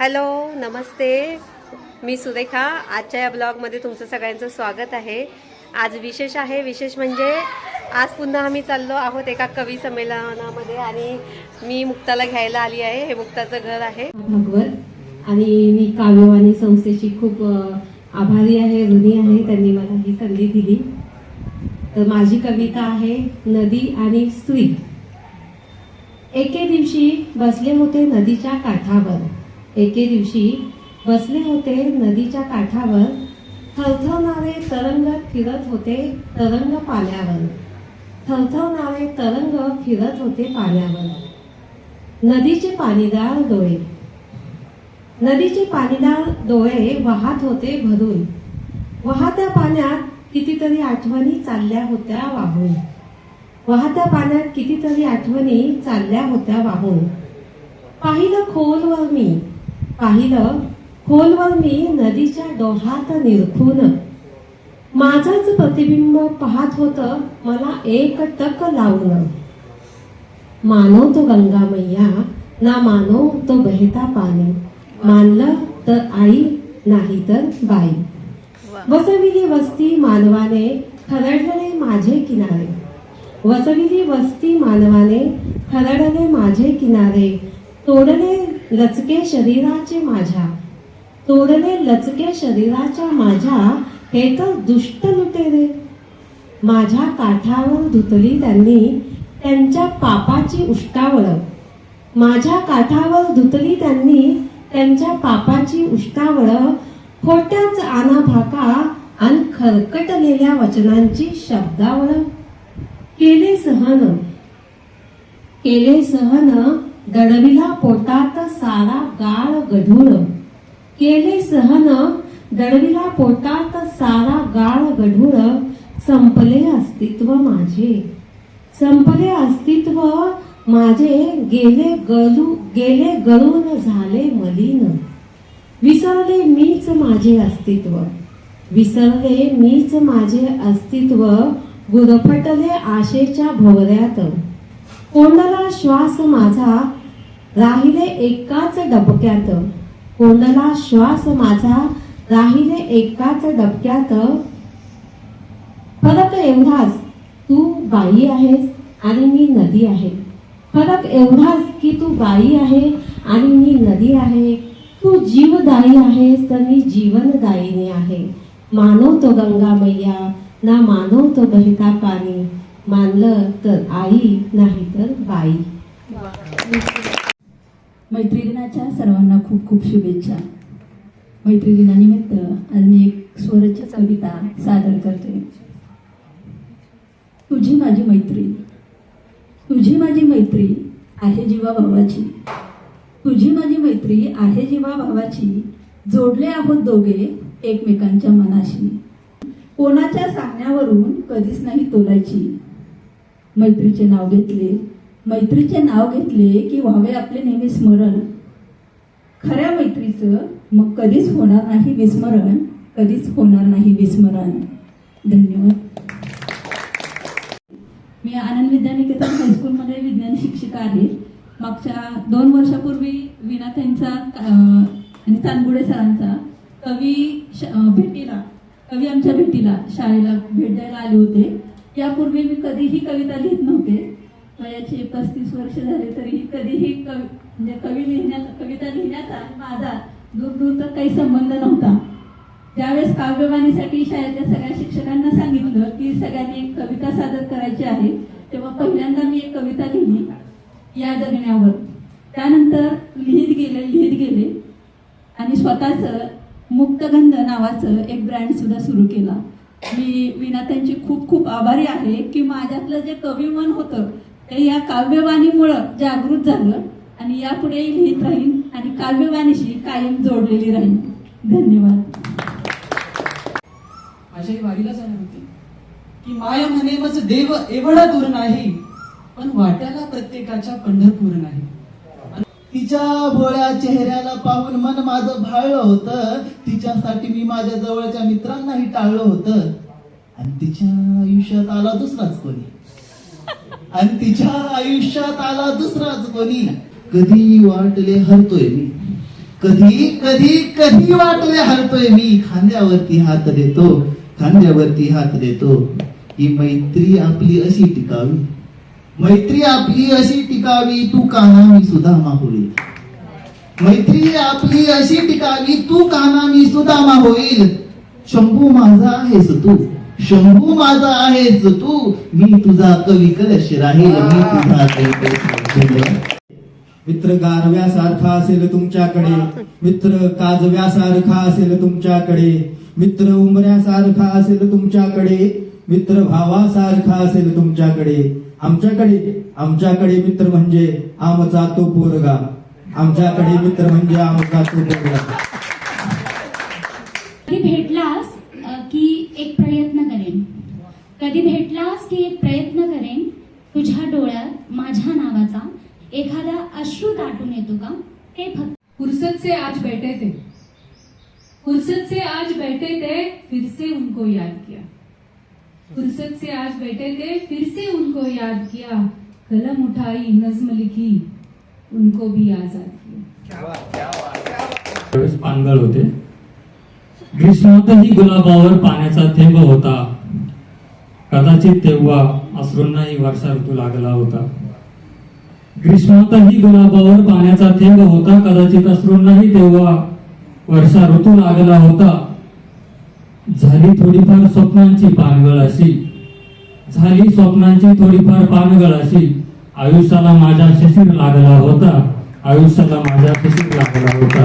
Hello नमस्ते. मी सुरेखा. आजच्या या ब्लॉगमध्ये तुमचं सगळ्यांचं स्वागत आहे. आज विशेष आहे. विशेष म्हणजे आज पुन्हा आम्ही चाललो आहोत एका कवी संमेलनामध्ये आणि मी मुक्ताला घ्यायला आली आहे. हे मुक्ताचं घर आहे. भागवत आणि मी काव्यवाणी संस्थेची खूप आभारी आहे ऋणी आहे. त्यांनी मला ही संधी दिली. तर माझी कविता आहे नदी आणि स्त्री. एके दिवशी बसले होते नदीच्या काठावर. एके दिवशी बसले होते नदीच्या काठावर. थवथवणारे तरंग फिरत होते तरंग पाल्यावर थवथवणारे तरंग फिरत होते पाण्यावर. नदीचे पाणीदार डोळे. नदीचे पाणीदार डोळे वाहत होते भरून. वाहत्या पाण्यात कितीतरी आठवणी चालल्या होत्या वाहून. वाहत्या पाण्यात कितीतरी आठवणी चालल्या होत्या वाहून. पाहिलं खोलवर मी. पाहिलं खोलवर मी नदीच्या डोहात निरखून. माझंच प्रतिबिंब पाहत होत मला एक टक लावून. मानो तो गंगा मैया ना मानो तो बहता पाणी. मानलं तर आई नाही तर बाई. वसविली वस्ती मानवाने खरडले माझे किनारे. वसविली वस्ती मानवाने खरडले माझे किनारे. तोडले लचके शरीराचे माझ्या. तोडले लचके शरीराच्या माझ्या हे तर दुष्ट लुटे रे माझ्या काठावर धुतली त्यांनी त्यांच्या पापाची उष्टावळ. माझ्या काठावर धुतली त्यांनी त्यांच्या पापाची उष्टावळ. खोट्याच आना भाका आणि खरकटलेल्या वचनांची शब्दावळ. केले सहन. केले सहन दडविला पोटात सारा गाळ गढूळ. केले सहन दडविला पोटात सारा गाळ गढूळ. संपले अस्तित्व माझे. संपले अस्तित्व माझे गेले गलू गेले गळून झाले मलिन. विसरले मीच माझे अस्तित्व. विसरले मीच माझे अस्तित्व गुरफटले आशेच्या भोवऱ्यात. कोंडला श्वास माझा राहिले एकाच डबक्यात. कोंडला श्वास माझा? राहिले एकाच डबक्यात. फरक एवढाच तू बाई आहेस आणि मी नदी आहे. फरक एवढाच की तू बाई आहे आणि मी नदी आहे. तू जीवदायी आहेस तर मी जीवनदायिनी आहे. मानव तो गंगा मैया ना मानव तो बहिता पाणी. मानलं तर आई नाही तर बाई. मैत्री दिनाच्या सर्वांना खूप खूप शुभेच्छा. मैत्री दिनानिमित्त आज मी एक स्वरचित कविता सादर करते. तुझी माझी मैत्री. तुझी माझी मैत्री आहे जीवा भावाची. तुझी माझी मैत्री आहे जीवा भावाची. जोडले आहोत दोघे एकमेकांच्या मनाशी. कोणाच्या सांगण्यावरून कधीच नाही तोलायची. मैत्रीचे नाव घेतले. मैत्रीचे नाव घेतले की व्हावे आपले नेहमी स्मरण. खऱ्या मैत्रीचं मग कधीच होणार नाही विस्मरण कधीच होणार नाही विस्मरण. धन्यवाद. मी आनंद विद्यानिकेतन हायस्कूलमध्ये विज्ञान शिक्षिका आहे. मागच्या दोन वर्षापूर्वी विनाथ यांचा आणि तानगुडे सरांचा कवी श- भेटीला कवी आमच्या भेटीला शाळेला भेट द्यायला आले होते. यापूर्वी मी कधीही कविता लिहित नव्हते. वयाचे पस्तीस वर्ष झाले तरीही कधीही कवी म्हणजे कवी लिहिण्या कविता लिहिण्याचा माझा दूर दूरचा काही संबंध नव्हता. त्यावेळेस काव्यवाणीसाठी शाळेतल्या सगळ्या शिक्षकांना सांगितलं की सगळ्यांनी एक कविता सादर करायची आहे तेव्हा पहिल्यांदा मी एक कविता लिहिली या जगण्यावर त्यानंतर लिहित गेले लिहित गेले आणि स्वतःच मुक्तगंध नावाचं एक ब्रँड सुद्धा सुरू केला. मी विनातांची खूप खूप आभारी आहे की माझ्यातलं जे कवी मन होतं ते या काव्यवाणीमुळं जागृत झालं आणि यापुढेही लिहित राहीन आणि काव्यवाणीशी कायम जोडलेली राहीन. धन्यवाद. माझ्या वारीला जाणार होती. की माय म्हणे मज देव एवढा दूर नाही पण वाट्याला प्रत्येकाच्या पंढरपूर नाही. तिच्या भोळ्या चेहऱ्याला पाहून मन माझं भाळलं होतं. तिच्यासाठी मी माझ्या जवळच्या मित्रांनाही टाळलं होतं. आणि तिच्या आयुष्यात आला दुसराच कोणी. आणि तिच्या आयुष्यात आला दुसराच कोणी कधी वाटले हरतोय मी. कधी कधी कधी वाटले हरतोय मी. खांद्यावरती हात देतो खांद्यावरती हात देतो. ही मैत्री आपली अशी टिकावी. मैत्री आपली अशी टिकावी तू काना मी सुद्धा होईल मैत्री आपली अशी टिकावी तू काना मी सुदामा होईल शंभू माझा आहेस तू. शंभू माझा आहेस तू. मी तुझा कवी कलश राहील मी तुझा कवी कलश राहील. मित्र गारव्यासारखा असेल तुमच्याकडे. मित्र काजव्यासारखा असेल तुमच्याकडे. मित्र उमऱ्यासारखा असेल तुमच्याकडे. मित्र भावासारखा असेल तुमच्याकडे. आमच्याकडे आमच्याकडे मित्र म्हणजे आमचा तो पोरगा. आमच्याकडे मित्र म्हणजे आमचा तो पोरगा कधी भेटलास अ, की एक प्रयत्न करेन कधी भेटलास की एक प्रयत्न करेन? तुझ्या डोळ्यात माझ्या नावाचा एखादा अश्रू दाटून येतो का? हे फक्त फुर्सत से आज बैठे थे. फुर्सत से आज बैठे थे फिर से उनको याद किया. फुर्सत से आज बैठे थे फिर से उनको याद किया. कलम उठाई नज्म लिखी उनको भी आजाद किया. पानगळ होते. ग्रीष्मातही गुलाबावर पाण्याचा थेंब होता. कदाचित तेव्हा अश्रूंनाही वर्षा ऋतू लागला होता. ग्रीष्मातही गुलाबावर पाण्याचा थेंब होता. कदाचित अश्रूंनाही तेव्हा वर्षा ऋतू लागला होता. झाली थोडीफार स्वप्नांची पानगळ अशी. झाली स्वप्नांची थोडीफार पानगळ अशी. आयुष्याला माझ्या शिशिर लागला होता. आयुष्याला माझ्या शिशिर लागला होता.